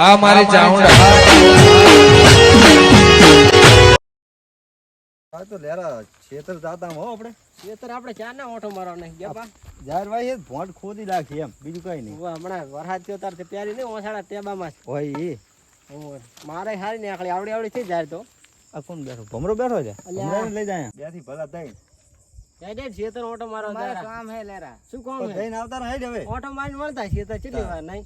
આ મારી ચાઉંડા હા તો લેરા ખેતર જાતા હો આપણે. ખેતર આપણે ચાર ના ઓઠો મારવા નહીં? ગયા બા જાહેર ભાઈ એ ભોંટ ખોદી નાખી એમ બીજું કઈ નહીં. હમણાં વરસાદ થયો તાર તે પ્યારી નહીં ઓસાડા ટેબામાં જ. હોય એ મારે હારી ને આખડી આવડી આવડી થઈ જાય તો. આ કોણ બેઠો? ભમરો બેઠો છે? લઈ જાય બેથી ભલા થઈ. જાય જાય ખેતર ઓટો મારો મારે કામ હે લેરા. શું કામ હે? જઈને આવતા રહે હવે. ઓટો મારીને મળતા ખેતર કેટલી વાર નહીં?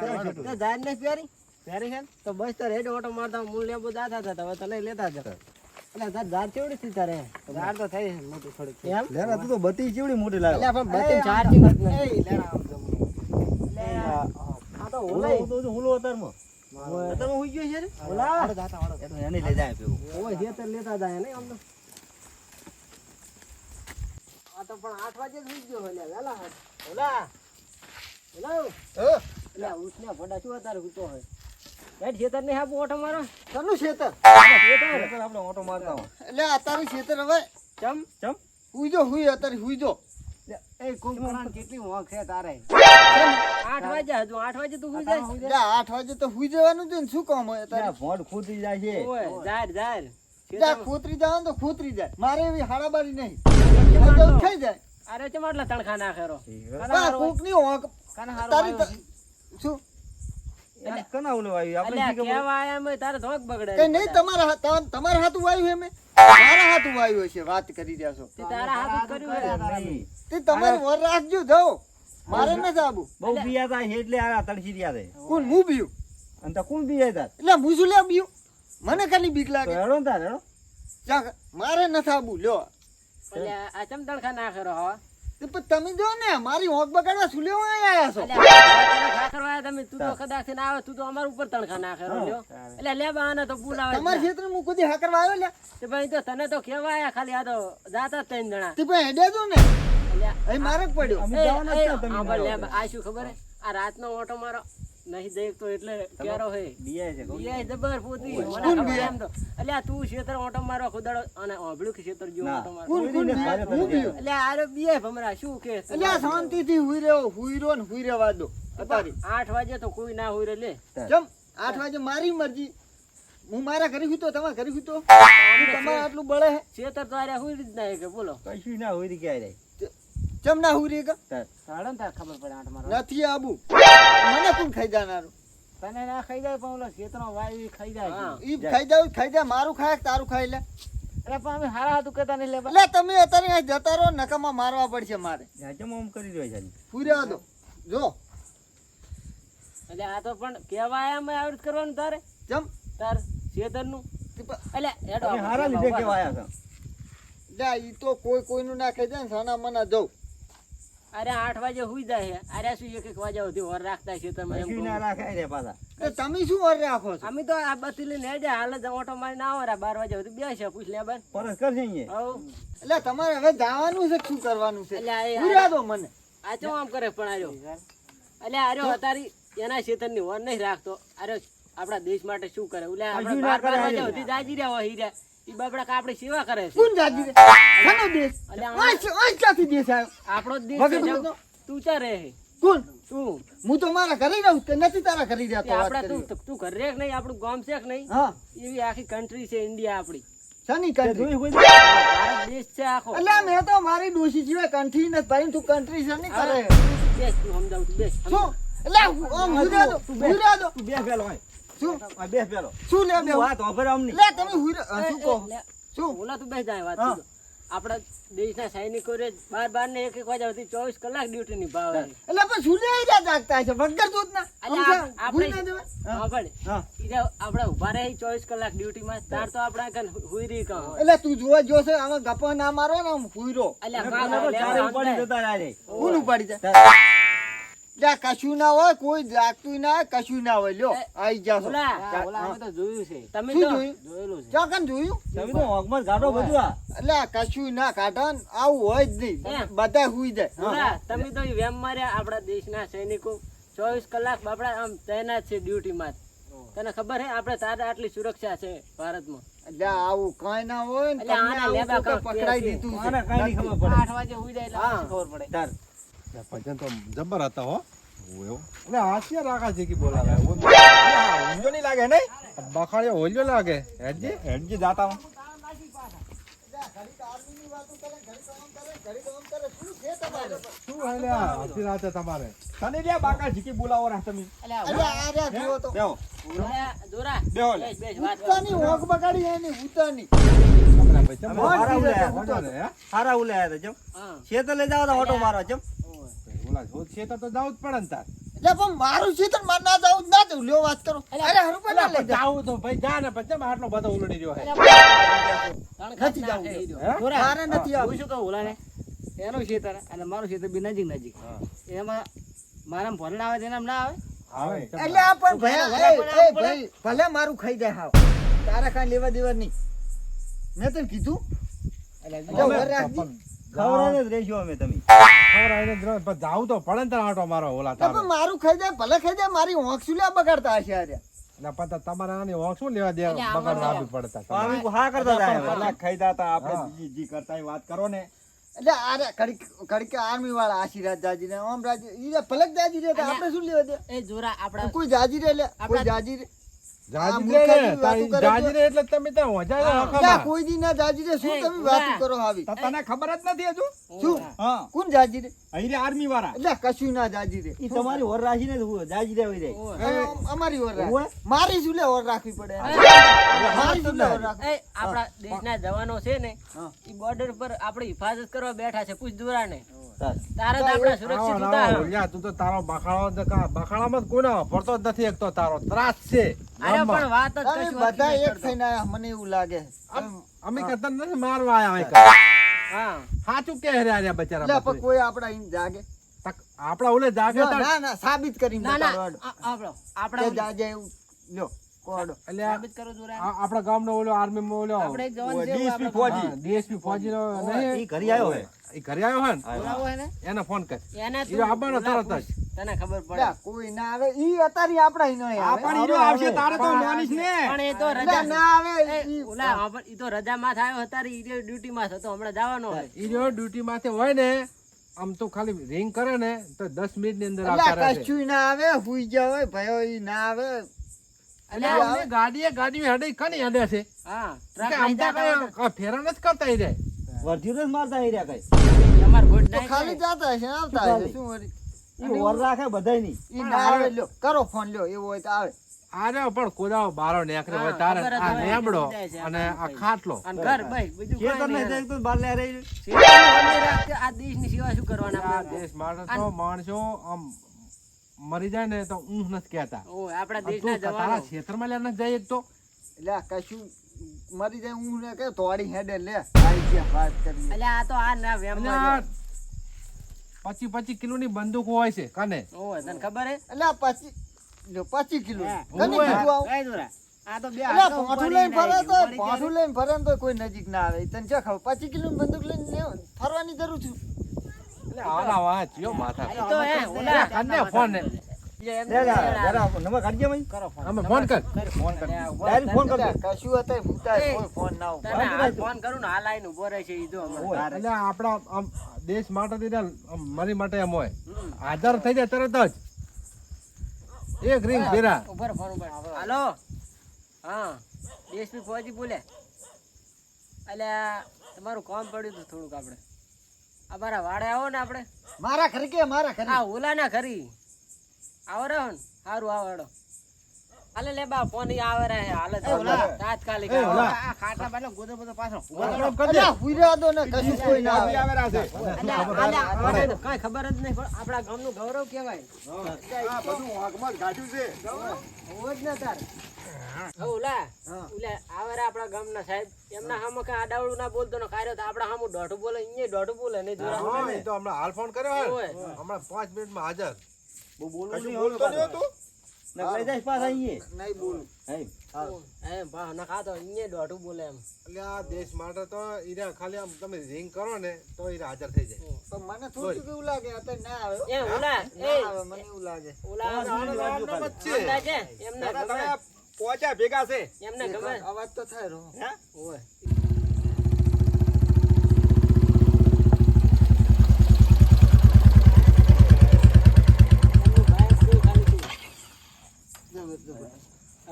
જાય નહીં પ્યારી પ્યારી છે તો બસ તાર હેડ ઓટો મારતા મૂળ લેબો જાતા હતા હવે તને લેતા જ એટલે તાર ઝાડ કેવડી થી તારે ઝાડ તો થઈ મોટું થોડુંક એમ લેરા તું તો બતી ચીવડી મોટી એટલે લાવ્યો પણ બધી ચાર્જિંગ જ નહીં. એ લેરા આમ જમણું. આ તો હુલો ઓલાય. તો હુલો અતારમાં ઓય. તમે હુઈ ગયો છે રે? ઓલા. હાલો જાતા હાલો. એ તો એને લઈ જાય પેલું ઓય ખેતર લેતા જાય નહીં આમ આ તો પણ આઠ વાગે જ ઉઠી ગયો હાથ. ઓલા. ઓલા. અલ્યા ઉઠને ભડા શું અત્યારે ઊઠો હોય? હેડ ખેતર ને હાપું ઓટો મારો. શેનું ખેતર? આપણે ઓટો મારતા હોય એટલે અત્યારે ખેતર હવે ચમ. ચમ હુઈજો હુઈ અત્યારે હુઈજો એ કુંભકર્ણ કેટલી હોંક છે તારે. આઠ વાગે હજુ આઠ વાગે તું સુઈ જાય. આઠ વાગે તો હુઈ જવાનું છે ને શું કામ હોય અત્યારે ભોંટ ખોદી જાય છે જાર, જાર. જા ખોતરી જવાનું તો ખોતરી જાય મારે એવી હાડાબારી નહીં જવું જાય અરે ચમ આટલા તણખા નાખે રો. કોકની હોંક તારી શું? એને કના આપણે અલ્યા, શી ખબર? કહેવા આયા અમે તારે ધોક બગડે કઈ નહીં તમારા તમારા હાથું વાયું હે મેં મારા હાથું વાયું હશે વાત કરી રહ્યા છો. તારા હાથ કર્યું હે. તે તમારે વર રાખજો જાઓ. મારે નથી આવું બહુ બીયા તા એટલે આ તડસી રહ્યા છે. કોણ હું બીયું અને તો કોણ બીયા તા એટલે હું શું લે બીયું મને ખાલી બીક લાગે. હેડો ને હેડો. મારે નથી આબુ લ્યો. અલ્યા, આ ચમ તડખા નાખે કરો હો. તમે જો ને મારી હોંક બગાડવા શું લેવા આવ્યા છો. અલ્યા, તારા તમે તું તો કદાચ થઈને આવે તું તો અમારા ઉપર તણખા નાખે એટલે લે બા તો બોલાવે તમારા ના. ક્ષેત્ર હું કદી હાકરવા આવ્યો લ્યા. તે ભાઈ તો તને તો કહેવાય ખાલી આ તો જાતા જ ત્રણ જણા. તે પણ હેડે જો ને. અલ્યા, અહીં મારે પડ્યો. અમે એ, લે. બા, આ શું ખબર હે? આ રાતનો ઓટો મારો. નહીં દેખતો એટલે ક્યારો હે. બીઆઈ છે બીઆઈ જબર પોતી. કોણ તો. અલ્યા તું શેતર ઓટો મારવા ખુદાડો અને ઓબળું કે શેતર જેવો ઓટો મારવા. કોણ કોણ બીયું અલ્યા આરે બીયાય ભમરા શું કે એટલે આ શાંતિથી હુઈ રહ્યો હુઈ રહ્યો ને હુઈ રહેવા દો અત્યારે આઠ વાગે તો કોઈ ના હુઈ રહે લે જમ આઠ વાગે મારી મરજી. હું મારા ઘરે હુતો તમારા ઘરે હુતો તો તમારે આટલું બળે છે શેતર તો આરે હુઈ જ ના કે બોલો. કશું ના હુઈ ક્યાંય રહી. ચમ ના હુરી કે. સાડો ને તાર ખબર પડે આઠ મારો નથી આબુ. મને કોણ ખાઈ જાનારું? તને ના ખાઈ જાય પણ ઓલો શેતરનો વાય ખાઈ જાય. ઈ ખાઈ જાય ખાઈ જાય મારું ખાય તારું ખાઈ લે? એટલે પણ અમે હારા હાથું કેતા નહીં લે એટલે તમે અત્યારે અહીં જતા રહો નકામાં મારવા પડશે મારે. આ ઓમ આમ કરી રહ્યો છે પૂર્યા દો. જો. એટલે આ તો પણ કેવાય અમે આવૃત કરવાનું તારે? જમ તાર શેતરનું? એટલે હેડો હારા લીધે કેવાયા કેવા રહો. જા ઈ તો કોઈ કોઈનું ના ખાઈ જાય ને સાના મના જવું અરે આઠ વાગે હુઈ જાય અરે શું એક એક વાગ્યા સુધી ઓર રાખતા છે તમે એમ ના રાખાય રે પાછા. તો તમે શું ઓર રાખો છો? અમે તો આ બત્તી લઈને હેડે હાલ જ ઓટો મારી ના રા બાર વાગ્યા સુધી બેસે. પૂછ લે બાર પરસ કરશે અહીંયા. એટલે તમારે હવે જવાનું છે શું કરવાનું છે? એટલે આ એ- દો મને. આ તો આમ કરે પણ આર્યો? એટલે આર્યો અતારી એના ખેતરની ઓર નહીં રાખતો. આર્યો આપણા દેશ માટે શું કરે? ઓલા આપણે બાર બાર વાગ્યા સુધી જાજી રહ્યા હોય હીરા. બાબડા આપણી સેવા કરે છે. કોણ જાજી રે દેશ? ઓય ઓય ક્યાંથી દેશ આપણો દેશ છે વગર જમ. તું ચા રહે કોણ? તું. હું તો મારા ઘરે રહું કે નથી તારા ઘરે તે રહેતો વાત આપણા કરી તું તું ઘર કે નહીં આપણું ગામ છે કે નહીં. હા. એવી આખી કન્ટ્રી છે ઇન્ડિયા આપણી. શાની? ભારત દેશ છે આખો. એટલે મેં તો મારી ડોશી જીવે કન્ટ્રી નથી ભાઈ તું કન્ટ્રી છે નહીં કરે? બેસ તું સમજાવું બેસ. શું? હું-. તું બે હોય. શું? બે પેલો શું લે બે વાત હોભળ આમ લે તમે હુઈ રહો. હા, શું કહો? શું? ઓલા તું બેસ જાય વાત આપણા દેશના સૈનિકો રે બાર બાર ને એક એક વાગ્યા સુધી ચોવીસ કલાક ડ્યુટી નિભાવે એટલે પણ શું રહ્યા જાગતા છે વગર આપણે- આપણે ઊભા રહે ચોવીસ કલાક ડ્યુટીમાં તાર તો આપણા કન હુઈ રહી કાં એટલે તું જોવા જોશે આમાં ગપ્પા ના મારો ને આમ હુઈ રહો. અલ્યા અને કાં કોને તો લે, ચારે આમ ઉપાડી જતા રહ્યા રે. ઉપાડી જાય? તાર. કશું ના હોય કોઈ લાગતું ના કશું ના હોય. લ્યો આઈ જાશો તો જોયું છે. તમે શું જોયું? જોયેલું છે. ચોકન જોયું? તમે તો હોંકમાં ગાડો બધું આ. એટલે કશું ના કાઢન આવું હોય જ નહીં. બધા હુઈ જાય. તમે તો વેમ માર્યા આપણા દેશના સૈનિકો. ચોવીસ કલાક બાપડા આમ તૈનાત છે ડ્યુટીમાં. તને ખબર હે આપણે તારે આટલી સુરક્ષા છે ભારતમાં? એટલે આવું કઈ ના હોય ને આવું પકડાઈ દીધું છે. નહીં ખબર પડે. આઠ વાગે હુઈ જાય એટલે ખબર પડે. તાર. ભજન તો જબર હતા હો. એટલે હાસ્ય રાખા છે કે બોલાવે. ઊંધો નહીં લાગે નહીં? બખાડ્યો હોલ્યો લાગે. હેડજી? હેડજી જાતા હું. તમારે? તને લ્યા બાકા જીકી બોલાવો રાહ તમે. લે. હારા ઉલે આયા તા, ચમ શેતર લઈ જાવ ઓટો મારો ચમ ઓલા જો છે તો તો જ પડે ને તાર. એટલે પણ મારું છે તો મારે ના જાવું ના જવું. લ્યો વાત કરો. અરે હરું પણ ના લઈ જાવ તો ભાઈ જા ને પછી આટલો બધો ઉલડી રહ્યો હે. નથી જવું. મારે નથી હું શું કહું ઓલાને એનું ખેતર અને મારું ખેતર બી નજીક નજીક. એમાં મારા ભરણ આવે તેના ના આવે? આવે. એટલે આ પણ ભલે ભાઈ. ભાઈ ભલે મારું ખાઈ જાય હાવ. તારા કાંઈ લેવા દેવા નહીં મેં તને કીધું? અમે જો ઘરે રાખજી. પણ ખવડાવીને જ રહેજો અમે તમે. ખવડાવીને જ રહો, પણ જાવું તો પડે ને તાર આટો મારો ઓલા તારે. મારું ખાઈ જાય ભલે ખાઈ જાય મારી બગાડતા હશે આર્યા પછી તમારે આની વાંક લેવા દે આમાં. હા કરતા જાય પેલા ખાઈ દાતા આપણે હા. જી જી કરતા વાત કરો ને. એટલે આરે કડીક કડીક આર્મી વાળા આશીર્વાદ જાજી ને ઓમ રાજી ઈ ભલક જાજી રે તો આપણે શું લેવા દે? એ જોરા આપડા કોઈ જાજી રે એટલે કોઈ જાજી રે. એટલે તમે ત્યાં હોજા હા. લ્યા, રાખો કોઈ દી ના જાજી શું તમે ઉલા. કરો આવી? તને ખબર જ નથી હજુ? શું? કોણ જાજી અહીં આર્મી વાળા એટલે કશું ના જાજી ઈ તમારી ઓર રાખી ને હું જાજી દેવી જાય. અમારી ઓર રાખ. મારી શું લે ઓર રાખવી પડે? મારી શું લે ઓર આપણા દેશના જવાનો છે ને. ઈ બોર્ડર પર આપણી હિફાજત કરવા બેઠા છે પૂછ દોરાને. તાર. તારે સુરક્ષિત ઉતાર. આવો, તું તો તારો બખાડો જ કા- બખાડામાં જ કોઈનો પડતો જ નથી એક તો તારો. ત્રાસ છે. અરે પણ વાત જ કશું બધા એક થઈને આયા મને એવું લાગે. અમે કતર નથી મારવા આયા હા. સાચું કે હેર્યા રહ્યા બચારા પણ કોઈ આપડા ઈન જાગે? આપણા ઓલે જાગે ના, ના સાબિત કરી ના ના જાજે એવું લ્યો. કોડો. ગામ નો ઓલો આર્મીમાં ઓલો ડીએસપી ફોજી. ફોજીનો ઈ નહીં? ઘરે આવ્યો હે. ઈ ઘરે આવ્યો હે ને? એને ફોન કર. એને આવવાનો તરત જ. તને ખબર પડે. કોઈ ના આવે. ઈ અત્યારે આપડા ઈ નહીં આવે પણ હીરો આવશે તારે તો માનીશ ને. પણ એ તો રજા ના આવે. ઓલા ઈ તો રજામાં થયો અત્યારે ઈ ડ્યુટી માં હતો હમણાં જવાનો હોય. ઈ જો ડ્યુટી માંથી હોય ને આમ તો ખાલી રિંગ કરે ને તો દસ મિનિટની અંદર આવતા રહે. ના આવે હુઈ ગયા હોય ભયો ઈ ના આવે. એટલે અમને ગાડીએ ગાડીઓ હેડે કની હેડે છે. હા ટ્રક આમ લઈ તો જતા હોય કઈ કાંઈ ફેરા નથી કરતા ઈ રે વર્ધીને મારતા હી રહ્યા કઈ. તો તમારે ગુડ ખાલી જાતા હશે ને આવતા હશે શું વળી? ઈ વર રાખે બધાય નહીં ઈ આવે લ્યો કરો ફોન લ્યો એવું હોય તો આવે. આરે પણ કોદાળો બારો હોય તારે આ અને આ આ ખાટલો. અને ઘર ભાઈ બીજું શેતર કાંઈ નહીં. નહીં તો બાર લે રહી શેતાનને બંને રાખતે સેવા શું કરવાના આ દેશ માણસો માણસો આમ મરી જાય ને તો ઊંઘ નથી કહેતા. આપણા દેશના તું તારા ક્ષેત્રમાં લે નથી જાય તો. એટલે કશું મરી જાય ઊંઘ ને કે તોડી હેડે લે આઈ ગયા વાત કરીએ. અલ્યા આ તો આ ના વેમમાં આ પચીસ પચીસ કિલો ની બંદૂક હોય છે કને? ઓય, તને ખબર હે? એટલે પચી લ્યો પચી કિલો. કની કીધું આવું? આ તો બે લઈને ફરે તો ગયું. લઈને ફરે તો કોઈ નજીક ના આવે. તને ચા ખબર? પચી કિલો બંદૂક લઈને ફરવાની જરૂર છે. આના વાંચ યો માથા. તો હે, ઓલા. કને ફોન ને. જે એમ લે લે, જરા જરા નંબર કાઢજે મઈ કરો ફોન. કર. ફોન કર. ડાયરેક્ટ ફોન તને- કશું હતા ભૂતા ફોન ના કરું ને હાલ આઈને ઊભો રહે છે ઈ જો હમણાં. ઓય. એટલે આપણા આમ દેશ માટે ને મરી માટે એમ હોય. હાજર થઈ જાય તરત જ. એક રિંગ ફેરા ઊભો રહો, ફોન ઉપર. હાલો. હા ડીએસપી ફોજી બોલે. અલ્યા તમારું કામ પડ્યું હતું થોડુંક આપણે. આ મારા વાડે આવો ને આપણે. મારા ઘરે કે મારા ઘરે? હા ઓલા ના ખરી આવો રહો ને સારું આવો હાલે લે બા ફોન ઈ આવે રે હાલે ઓલા. તાત્કાલિક ઓલા. આ ખાટલા બાટલા ગોદો બધો પાછો ગોદો કર દે હુઈરા દો ને કશું કોઈ ના આવે. આવેલા છે. અલ્યા, અલ્યા, ખબર જ નહીં પણ આપણા ગામનું ગૌરવ કહેવાય. આ બધું આગમાં જ ગાંઠ્યું છે. હોવ જ ને તાર. ઓલા ઓલા આવરે આપણા ગામના સાહેબ. એમના સામે કાંઈ આડાવડું ના બોલતો ને કાર્યો તો આપણા સામું દોઢું બોલે અહીંયા દોઢું બોલે ને જોરા હા, તો હમણાં હાલ ફોન કર્યો હોય. હમણાં પાંચ મિનિટમાં હાજર. બો બોલવું નહીં બોલતો નહીં. હતું ને લઈ જાય પાછા અહીંયા. નહીં બોલું. હે. એમ બા ના ખાતો અહીંયા દોઢું બોલે એમ. એટલે આ દેશ માટે તો ઈરા ખાલી આમ તમે રિંગ કરો ને તો ઈરા હાજર થઈ જાય. પણ મને થોડું કેવું લાગે અત્યારે ના આવે એ ઓલા એ મને એવું લાગે. ઓલા એમને પહોંચ્યા ભેગા છે. એમને ગમે. અવાજ તો થાય રહો. હે? ઓય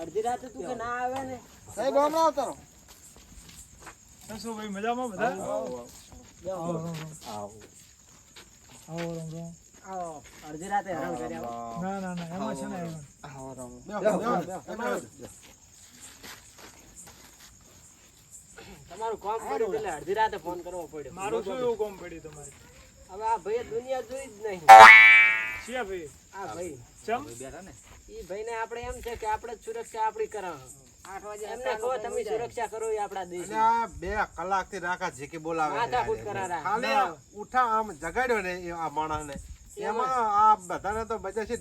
અડધી રાતે તું કે ના આવે ને? સાહેબ હમણાં આવતા શું ભાઈ મજામાં બધા? આવો. અડધી રાતે ના ના ના એમાં છે ને. બેહો, બેહો, બેહો. તમારું કામ કર્યું એટલે અડધી રાતે ફોન કરવો પડ્યો. મારું શું એવું કોમ પડ્યું તમારે? હવે આ ભાઈએ દુનિયા જોઈ જ નહીં. શિયા ભાઈ? આ ભાઈ. ચમ? ઈ ભાઈને આપણે એમ છે કે આપણે જ સુરક્ષા આપણી કરાવો આઠ વાગે એમને કહો તમે સુરક્ષા કરો એ આપણા દેશ એટલે આ બે કલાકથી રાખા જે કે બોલાવે છે. ખાલી ઉઠા આમ જગાડ્યો ને આ માણસ માણસને. એમાં આ બધાને તો બચે છે.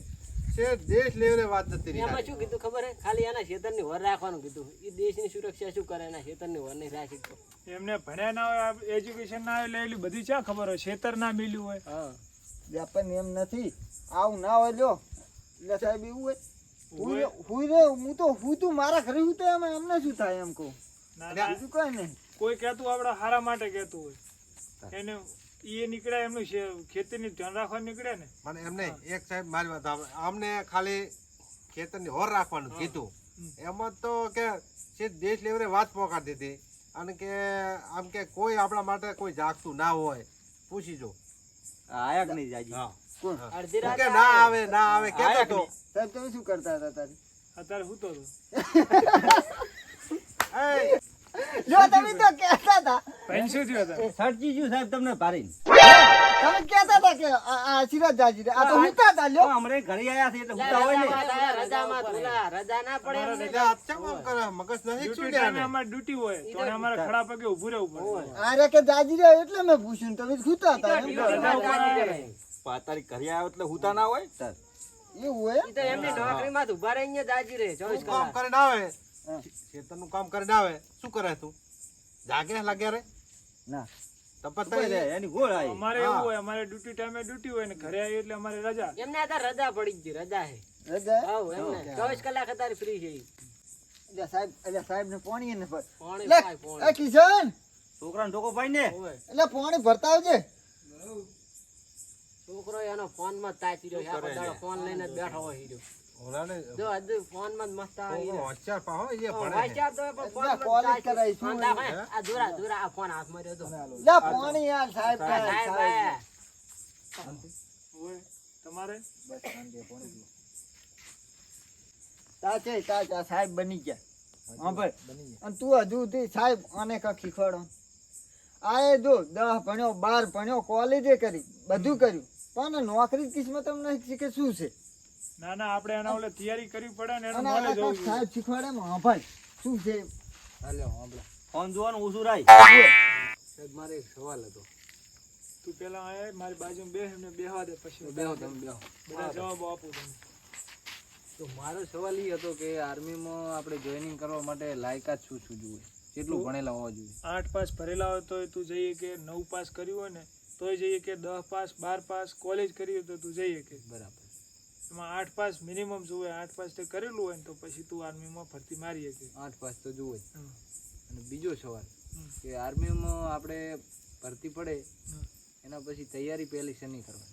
છે દેશ લેવલે વાત જતી એમાં શું કીધું ખબર હે? ખાલી એના ખેતરની વર રાખવાનું કીધું. એ દેશની સુરક્ષા શું કરે એના ખેતરની વર નહીં રાખી તો? એમને ભણ્યા ના હોય એજ્યુકેશન ના હોય એટલી બધી ક્યાં ખબર હોય? છેતર ના મિલ્યું હોય. હા. વ્યાપાર એમ નથી. આવું ના હોય લ્યો. એટલે સાહેબ એવું હોય. હુઈ રે- હુઈ રે હું તો હું તું મારા ઘરે હું તો એમાં એમને શું થાય એમ કહું? બીજું કઈ નહીં. કોઈ કહેતું આપણા હારા માટે કહેતું હોય. એને એ નીકળ્યા એમનું છે- ખેતીની ધ્યાન રાખવા નીકળ્યા ને? મને એમને એક સાહેબ મારી વાત. અમને ખાલી ખેતરની હોર રાખવાનું કીધું. એમાં તો કે છે દેશ લેવલે વાત પહોંચાડી દીધી. અને કે આમ કે કોઈ આપણા માટે કોઈ જાગતું ના હોય. પૂછી જો. આયા કે નહીં જાજી. કોણ? અડધી હું ના આવે ના આવે કેતો તો. તમે શું કરતા હતા તારે? અત્યારે હું તો જો તમે તો કહેતા હતા. ભાઈ શું થયું હતા સાહેબ તમને ભારી તમે કહેતા હતા કે આ જાજી આ તો હુતા હતા લ્યો. અમરે ઘરે આયા છે એટલે હુતા હોય ને. રજામાં રજામાં રજા ના પડે એમને. એટલે આ ચમ કરે? મગજ નથી છૂટ્યા ને અમારે ડ્યુટી હોય. તો અમારા ખડા પગે ઊભું રહેવું પડે. આ કે જાજી રે એટલે મેં પૂછ્યું તમે હુતા હતા એમ. કહો. ડ્યુટીમાં જાજી કરે. તારી ઘરે આવ્યો એટલે હુતા ના હોય? સર એવું હોય તો એમની નોકરીમાં ઊભા ઊભા રહીને જાજી રહે ચોવીસ તું કામ કલાક. કરીને આવે. ખેતરનું કામ કરીને આવે શું કરે તું? જાગે લાગ્યા રે? ના. તો ઉપર એની ગોળ આવી. અમારે એવું હોય અમારે ડ્યુટી ટાઈમે ડ્યુટી હોય ને ઘરે આવીએ એટલે અમારે રજા. એમને રજા પડી ગઈ રજા હે. રજા? હાઉ એમને. ચોવીસ કલાક અત્યારે ફ્રી છે એટલે સાહેબ એટલે સાહેબ ને પાણી ને પાણી. એ કિશન! છોકરાને ઢોકો ભાઈ ને એટલે પાણી ભરતા આવજે. છોકરો એનો ફોનમાં તાચી રહ્યો છે. ફોન લઈને બેઠો હોય જો હજુ ફોનમાં મસ્ત આવે હીરો. હોશિયાર પાહો એ ભણે છે. તો પણ ફોન કોલેજ તાચી. કરાવી શું ફોન હોય? રાખો, હે? આ દૂરા દૂરા આ ફોન હાથમાં રહ્યો તો. લે પાણી યાર સાહેબ તાચે તાચ બની ગયા હા ભાઈ અને તું હજુ સુધી સાહેબ આને કાંઈક શીખવાડો આ એ જો દસ ભણ્યો બાર ભણ્યો કોલેજે કરી બધું કર્યું પણ નોકરી કિસ્મત તમને શીખે શું છે ના ના આપણે એના ઓલે તૈયારી કરવી પડે ને એનું નોલેજ હોવું જોઈએ. સાહેબ શીખવાડે એમાં ભાઈ શું છે? ફોન જોવાનું ઓછું રાય. સાહેબ, મારે એક સવાલ હતો. તું પેલા આય મારી બાજુ બે એમને બેહવા દે પછી બેહો તમે બેહો. બધા જવાબ આપું તમને. તો મારો સવાલ એ હતો કે આર્મીમાં આપણે જોઈનિંગ કરવા માટે લાયકાત શું શું જોઈએ કેટલું ભણેલા હોવા જોઈએ? આઠ પાસ ભરેલા હોય તો તું જઈએ કે નવ પાસ કર્યું હોય ને તોય જઈએ કે દસ પાસ બાર પાસ કોલેજ કરી હોય તો તું જઈએ કે. બરાબર. એમાં આઠ પાસ મિનિમમ જોવે આઠ પાસ તે કરેલું હોય ને તો પછી તું આર્મીમાં ભરતી મારી શકે. આઠ પાસ તો જુઓ જ. અને બીજો સવાલ કે આર્મીમાં આપણે ભરતી પડે એના પછી તૈયારી પહેલી શેની કરવાની?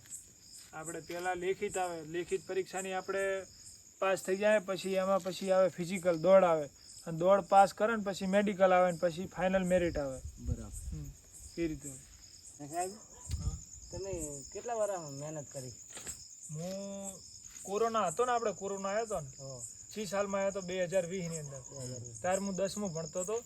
આપણે પહેલાં લેખિત આવે લેખિત પરીક્ષાની આપણે પાસ થઈ જાય પછી એમાં પછી આવે ફિઝિકલ દોડ આવે. અને દોડ પાસ કરે ને પછી મેડિકલ આવે ને પછી ફાઇનલ મેરિટ આવે. બરાબર. એ રીતે. સાહેબ તમે કેટલા વાર મહેનત કરી? હું કોરોના હતો ને આપણે કોરોના આવ્યો હતો ને છી સાલમાં આવ્યો તો બે હજાર વીસની અંદર. ત્યારે હું દસમું ભણતો હતો.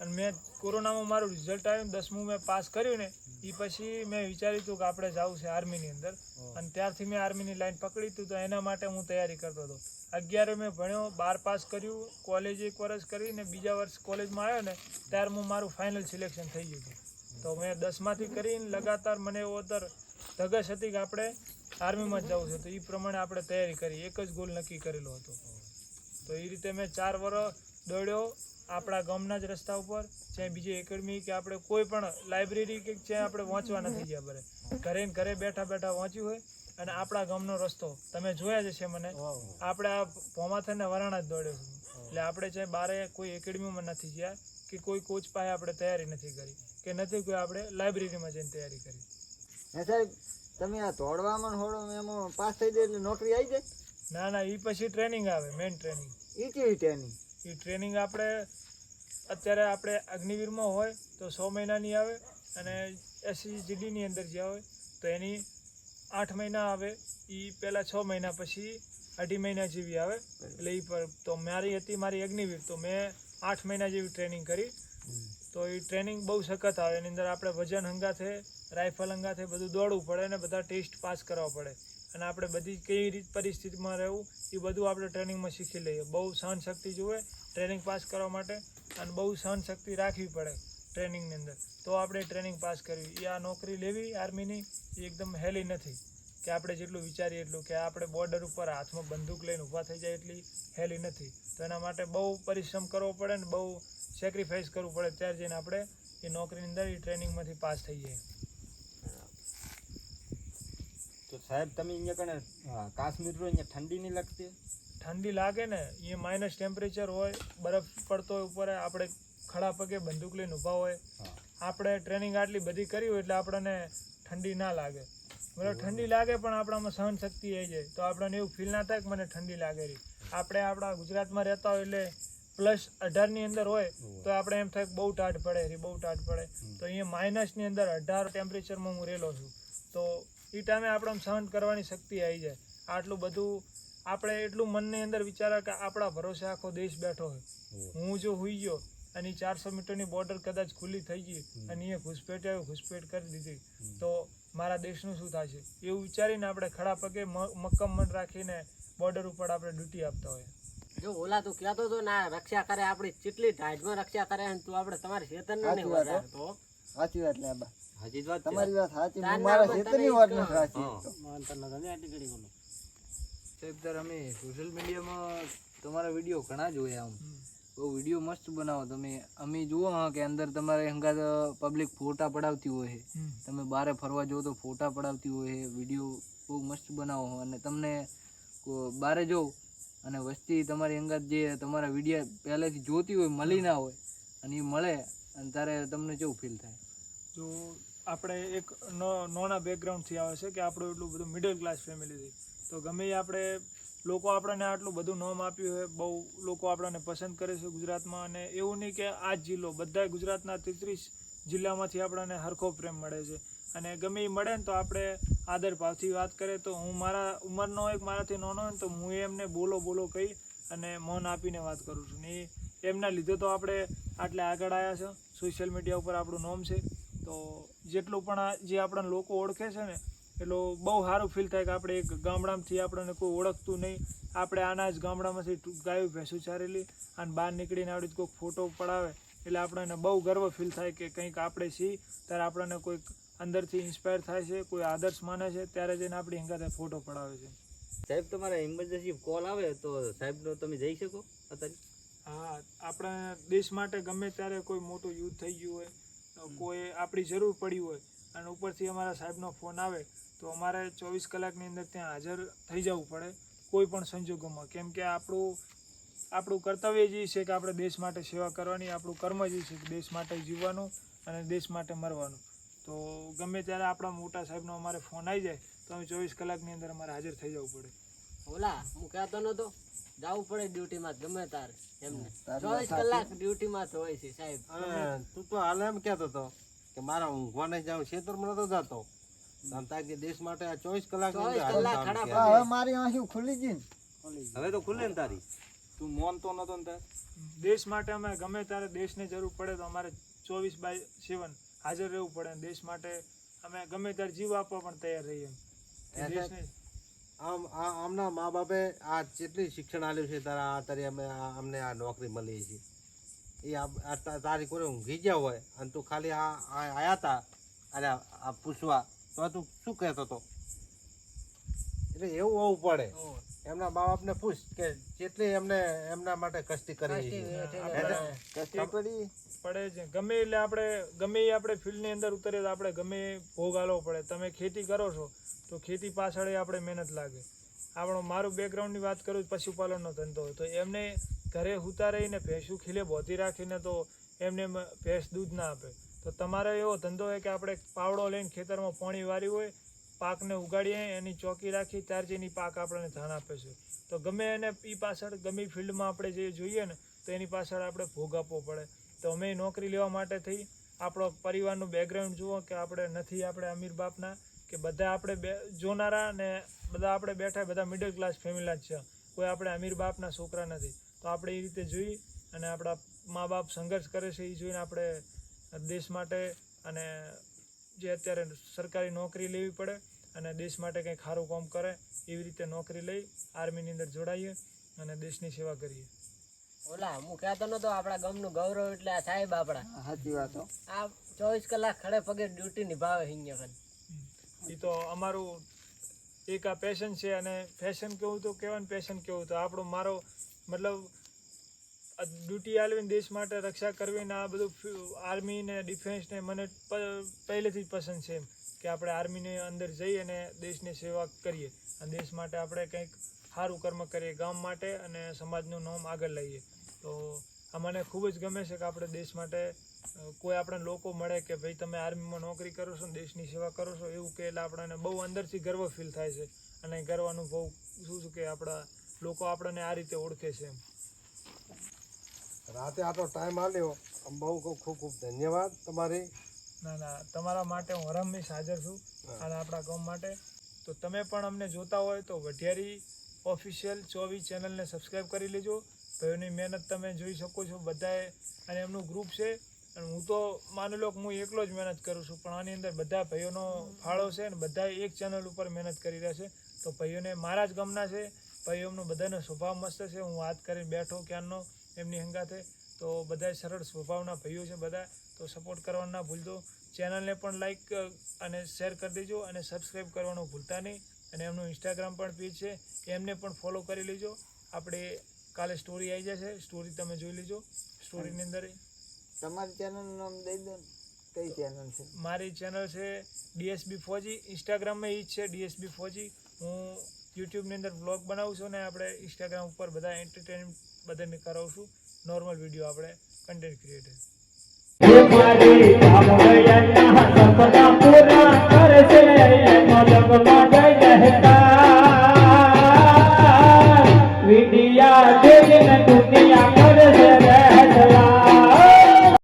અને મેં કોરોનામાં મારું રિઝલ્ટ આવ્યું દસમું મેં પાસ કર્યું ને એ પછી મેં વિચાર્યું હતું કે આપણે જવું છે આર્મીની અંદર. અને ત્યારથી મેં આર્મીની લાઈન પકડી હતું તો એના માટે હું તૈયારી કરતો હતો. અગિયારે મેં ભણ્યો બાર પાસ કર્યું કોલેજ એક વર્ષ કરીને બીજા વર્ષ કોલેજમાં આવ્યો ને ત્યારે હું મારું ફાઇનલ સિલેક્શન થઈ ગયું હતું. તો મેં દસમાંથી કરીને લગાતાર મને એવો અત્યારે ધગશ હતી કે આપણે આર્મીમાં જ જવું છે. તો એ પ્રમાણે આપણે તૈયારી કરી. એક જ ગોલ નક્કી કરેલો હતો. તો એ રીતે મેં ચાર વર્ષ દોડ્યો આપણા ગામના જ રસ્તા ઉપર. જ્યાં બીજી એકેડમી કે આપણે કોઈ પણ લાઇબ્રેરી કે જ્યાં આપણે વાંચવા નથી ગયા બરે ઘરે ઘરે બેઠા બેઠા વાંચ્યું હોય અને આપણા ગામનો રસ્તો. તમે જોયા જ છે મને. આપણે આ ભોમાથર ને વરાણા જ દોડ્યો છું. એટલે આપણે જ્યાં બારે કોઈ એકેડમીમાં નથી ગયા કે કોઈ કોચ પાસે આપણે તૈયારી નથી કરી. કે નથી કોઈ આપણે લાઇબ્રેરીમાં જઈને તૈયારી કરી. હે સાહેબ તમે આ દોડવામાં હોડો એમાં પાસ થઈ જાય એટલે નોકરી આવી જાય? ના ના એ પછી ટ્રેનિંગ આવે મેઇન ટ્રેનિંગ એ કેવી ટ્રેનિંગ એ ટ્રેનિંગ આપણે અત્યારે આપણે અગ્નિવીરમાં હોય તો સો મહિનાની આવે અને એસસીજીડીની અંદર જે હોય તો એની આઠ મહિના આવે. એ પહેલાં છ મહિના પછી અઢી મહિના જેવી આવે. એટલે એ પર તો મારી હતી મારી અગ્નિવીર તો મેં આઠ મહિના જેવી ટ્રેનિંગ કરી. તો એ ટ્રેનિંગ બહુ સખત આવે. એની અંદર આપણે વજન હંગાથે રાઇફલ હંગાથે બધું દોડવું પડે અને બધા ટેસ્ટ પાસ કરવા પડે. અને આપણે બધી કઈ રીત પરિસ્થિતિમાં રહેવું, એ બધું આપણે ટ્રેનિંગમાં શીખી લઈએ. બહુ સહનશક્તિ જોઈએ ટ્રેનિંગ પાસ કરવા માટે અને બહુ સહનશક્તિ રાખવી પડે ટ્રેનિંગની અંદર. તો આપણે ટ્રેનિંગ પાસ કરવી. એ આ નોકરી લેવી આર્મીની એ એકદમ હેલી નથી. કે આપણે જેટલું વિચારીએ એટલું. કે આપણે બોર્ડર ઉપર હાથમાં બંદૂક લઈને ઊભા થઈ જાય એટલી હેલી નથી. તો એના માટે બહુ પરિશ્રમ કરવો પડે ને બહુ સેક્રિફાઈસ કરવું પડે ત્યારે જઈને આપણે એ નોકરીની અંદર એ ટ્રેનિંગમાંથી પાસ થઈ જઈએ. તો સાહેબ તમે અહીંયા કણે કાશ્મીર રહો અહીંયા ઠંડી નહીં લાગતી? ઠંડી લાગે ને એ માઇનસ ટેમ્પરેચર હોય બરફ પડતો હોય ઉપર આપણે ખડા પગે બંદૂક લઈને ઊભા હોય. આપણે ટ્રેનિંગ આટલી બધી કરી હોય એટલે આપણને ઠંડી ના લાગે. બરાબર ઠંડી લાગે પણ આપણામાં સહન શક્તિ આવી જાય. તો આપણને એવું ફીલ ના થાય કે મને ઠંડી લાગે રહી. આપણે આપણા ગુજરાતમાં રહેતા હોય એટલે પ્લસ અઢારની અંદર હોય તો આપણે એમ થાય બહુ ટાઢ પડે રી બહુ ટાઢ પડે. તો અહીંયા માઇનસની અંદર અઢાર ટેમ્પરેચરમાં હું રહેલો છું. તો એ ટાઈમે આપણે સહન કરવાની શક્તિ આવી જાય. આટલું બધું આપણે એટલું મનની અંદર વિચારે કે આપણા ભરોસે આખો દેશ બેઠો હોય. હું જો હુઈ ગયો અને ચારસો મીટરની બોર્ડર કદાચ ખુલ્લી થઈ ગઈ અને એ ઘૂસપેટ આવ્યો ઘૂસપેટ કરી દીધી તો મારા દેશનું શું થશે એવું વિચારીને આપણે ખડા પગે મક્કમ મન રાખીને બોર્ડર ઉપર આપણે ડ્યુટી આપતા હોય. જો ઓલા તું કહેતો તો ના રક્ષા કરે આપણી કેટલી ઢાઢમાં રક્ષા કરે અને તું આપણે તમારી ખેતરને નહીં સાચી વાત તો સાચી વાત લે બા. હજી વાત તમારી વાત સાચી હું મારા નામ ખેતરની વાત નથી સાચી હા. તને માનતા આટલી ઘડી બોલો સાહેબ તાર અમે સોશિયલ મીડિયામાં તમારા વીડિયો ઘણા જોયા આમ. બહુ વીડિયો મસ્ત બનાવો તમે. અમે જુઓ હા કે અંદર તમારે હંગાત પબ્લિક ફોટા પડાવતી હોય છે. તમે બહાર ફરવા જાઓ તો ફોટા પડાવતી હોય છે વીડિયો બહુ મસ્ત બનાવો અને તમને બહાર બહારે જાઓ અને વસ્તી તમારી અંગાત જે તમારા વિડિયા પહેલેથી જોતી હોય, મળી ના હોય, અને એ મળે, અને ત્યારે તમને કેવું ફીલ થાય? જો આપણે એક નોના બેકગ્રાઉન્ડથી આવે છે કે આપણું એટલું બધું મિડલ ક્લાસ ફેમિલીથી તો ગમે આપણે લોકો આપણને આટલું બધું નોમ આપ્યું હોય, બહુ લોકો આપણને પસંદ કરે છે ગુજરાતમાં, અને એવું નહીં કે આ જ જિલ્લો બધા ગુજરાતના તેત્રીસ જિલ્લામાંથી આપણને હરખો પ્રેમ મળે છે. અને ગમે એ મળે ને તો આપણે આદર ભાવથી વાત કરીએ. તો હું મારા ઉંમરનો એક મારાથી નાનો ને તો હું એમને બોલો બોલો કહી અને મૌન આપીને વાત કરું છું. ને એમના લીધે તો આપણે આટલે આગળ આવ્યા છે. સોશિયલ મીડિયા ઉપર આપણું નામ છે. તો જેટલું પણ જે આપણા લોકો ઓળખે છે ને, એટલું બહુ સારું ફીલ થાય કે આપણે એક ગામડામાંથી આપણને કોઈ ઓળખતું નહીં. આપણે આના જ ગામડામાંથી ગાયું ભેંસું ચારેલી અને બહાર નીકળીને આવડી કોઈક ફોટો પડાવે. એટલે આપણને બહુ ગર્વ ફીલ થાય કે કંઈક આપણે છીએ. ત્યારે આપણને કોઈક અંદરથી ઇન્સ્પાયર થાય છે કોઈ આદર્શ માને છે ત્યારે જઈને આપણી હંગાતે ફોટો પડાવે છે. સાહેબ તમારા ઇમરજન્સી કોલ આવે તો સાહેબનો તમે જઈ શકો અત્યારે? હા આપણા દેશ માટે ગમે ત્યારે કોઈ મોટું યુદ્ધ થઈ ગયું હોય તો કોઈ આપણી જરૂર પડી હોય અને ઉપરથી અમારા સાહેબનો ફોન આવે તો અમારે ચોવીસ કલાકની અંદર ત્યાં હાજર થઈ જવું પડે કોઈ પણ સંજોગોમાં. કેમ કે આપણું આપણું કર્તવ્ય જ છે કે આપણે દેશ માટે સેવા કરવાની આપણું કર્મ જ છે કે દેશ માટે જીવવાનું અને દેશ માટે મરવાનું. તો ગમે ત્યારે આપણા મોટા સાહેબનો અમારે ફોન આવી જાય તો અમે ચોવીસ કલાકની અંદર અમારે હાજર થઈ જવું પડે. ઓલા હું કહેતો નતો જવું પડે ડ્યુટીમાં ગમે તારે એમને ચોવીસ કલાક ડ્યુટીમાં તો હોય છે સાહેબ. તું તો હાલ એમ કહેતો હતો કે મારા ઊંઘવા નહીં જાઉં ખેતરમાં નતો જતો. કે દેશ માટે આ ચોવીસ કલાક હવે મારી આંખી ખુલી ગઈ. હવે તો ખુલે ને તારી. તું મોનતો નતો ને તાર? દેશ માટે અમે ગમે ત્યારે દેશને જરૂર પડે તો અમારે ચોવીસ બાય સેવન હાજર રહેવું પડે દેશ માટે અમે ગમે ત્યારે જીવ આપવા પણ તૈયાર રહીએ આમ આ આમના મા બાપે આ જેટલી શિક્ષણ આપ્યું છે તારા આ તારી અમે અમને આ નોકરી મળી છે. એ આ તારી કોઈ ઊંઘી ગયા હોય અને તું ખાલી આ આવ્યા આયા તા અરે આ આ પૂછવા તો તું શું કહેતો હતો એટલે એવું હોવું પડે. એમના મા બાપને પૂછ કે જેટલી એમને એમના માટે કષ્ટી કરી કષ્ટી છે આપણે કષ્ટી પડી. પડે છે ગમે એટલે આપણે ગમે એ આપણે ફિલ્ડની અંદર ઉતરીએ તો આપણે ગમે એ ભોગ આલવો પડે. તમે ખેતી કરો છો તો ખેતી પાછળ એ આપણે મહેનત લાગે. આપણો મારું બેકગ્રાઉન્ડની વાત કરું તો પશુપાલનનો ધંધો તો એમને ઘરે હુતા રહીને ભેંસું ખીલે બોધી રાખીને તો એમને ભેંસ દૂધ ના આપે. તો તમારે એવો ધંધો હોય કે આપણે પાવડો લઈને ખેતરમાં પાણી વાર્યું હોય પાકને ઉગાડીએ, એની ચોકી રાખી, ત્યાર જેની પાક આપણને ધ્યાન આપે છે. તો ગમે એને એ પાછળ, ગમે ફિલ્ડમાં આપણે જે જોઈએ ને, તો એની પાછળ આપણે ભોગ આપવો પડે. તો અમે નોકરી લેવા માટે થઈ, આપણો પરિવારનું બેકગ્રાઉન્ડ જુઓ કે આપણે નથી, આપણે અમીર બાપના, કે બધા આપણે બે, જોનારા ને બધા આપણે બેઠા, બધા મિડલ ક્લાસ ફેમિલીના જ છે. કોઈ આપણે અમીર બાપના છોકરા નથી. તો આપણે એ રીતે જોઈ અને આપણા મા બાપ સંઘર્ષ કરે છે એ જોઈને આપણે દેશ માટે અને જે અત્યારે સરકારી નોકરી લેવી પડે અને દેશ માટે કંઈક સારું કામ કરે એવી રીતે નોકરી લઈ આર્મીની અંદર જોડાઈએ અને દેશની સેવા કરીએ. ઓલા હું કહેતો નતો આપણા ગામનું ગૌરવ એટલે આ સાહેબ આપણા. સાચી વાત આ ચોવીસ કલાક ખડે પગે ડ્યુટી નિભાવે અહીંયા કન એ તો અમારું એક આ પેશન છે અને ફેશન કેવું તો કહેવાય ને પેશન કેવું તો આપણો મારો મતલબ ડ્યુટી આલવીને દેશ માટે રક્ષા કરવી ને આ બધું આર્મી ને ડિફેન્સ ને મને પહેલેથી જ પસંદ છે કે આપણે આર્મીની અંદર જઈ અને દેશની સેવા કરીએ. અને દેશ માટે આપણે કંઈક સારું કર્મ કરીએ, ગામ માટે અને સમાજનું નામ આગળ લઈએ. તો આ મને ખૂબ જ ગમે છે કે આપણે દેશ માટે કોઈ આપણે લોકો મળે કે ભાઈ તમે આર્મીમાં નોકરી કરો છો ને દેશની સેવા કરો છો એવું કે એટલે આપણને બહુ અંદરથી ગર્વ ફીલ થાય છે. અને ગર્વ અનુભવ શું છે કે આપણા લોકો આપણને આ રીતે ઓળખે છે એમ. રાતે આટલો ટાઈમ આમ બહુ ખૂબ ખૂબ ખૂબ ધન્યવાદ તમારી. ના ના તમારા માટે હું હરમેશ હાજર છું અને આપણા ગામ માટે. તો તમે પણ અમને જોતા હોય તો વઢિયારી ઓફિશિયલ ચોવીસ ચેનલને સબસ્ક્રાઈબ કરી લેજો. ભાઈઓની મહેનત તમે જોઈ શકો છો બધાએ. અને એમનું ગ્રુપ છે. અને હું તો માની લો કે હું એકલો જ મહેનત કરું છું પણ આની અંદર બધા ભાઈઓનો ફાળો છે અને બધા એક ચેનલ ઉપર મહેનત કરી રહ્યા છે. તો ભાઈઓને મારા જ ગમના છે. ભાઈઓનો બધાનો સ્વભાવ મસ્ત છે. હું વાત કરીને બેઠો ક્યારનો એમની હંગાથે તો બધા સરળ સ્વભાવના ભાઈઓ છે બધા તો સપોર્ટ કરવાનું ના ભૂલજો ચેનલને પણ લાઈક અને શેર કરી દેજો અને સબસ્ક્રાઈબ કરવાનું ભૂલતા નહીં. અને એમનું ઇન્સ્ટાગ્રામ પણ પેજ છે. એમને પણ ફોલો કરી લેજો. આપણે કાલે સ્ટોરી આવી જશે. સ્ટોરી તમે જોઈ લેજો. સ્ટોરીની અંદર તમારી ચેનલ નામ દઈ દો કઈ ચેનલ છે? મારી ચેનલ છે ડીએસબી ફોજી. ઇન્સ્ટાગ્રામમાં એ જ છે ડીએસબી ફોજી. હું યુટ્યુબની અંદર બ્લોગ બનાવું છું ને આપણે ઇન્સ્ટાગ્રામ ઉપર બધા એન્ટરટેન બધાને કરાવું છું. નોર્મલ વીડિયો આપણે કન્ટેન્ટ ક્રિએટર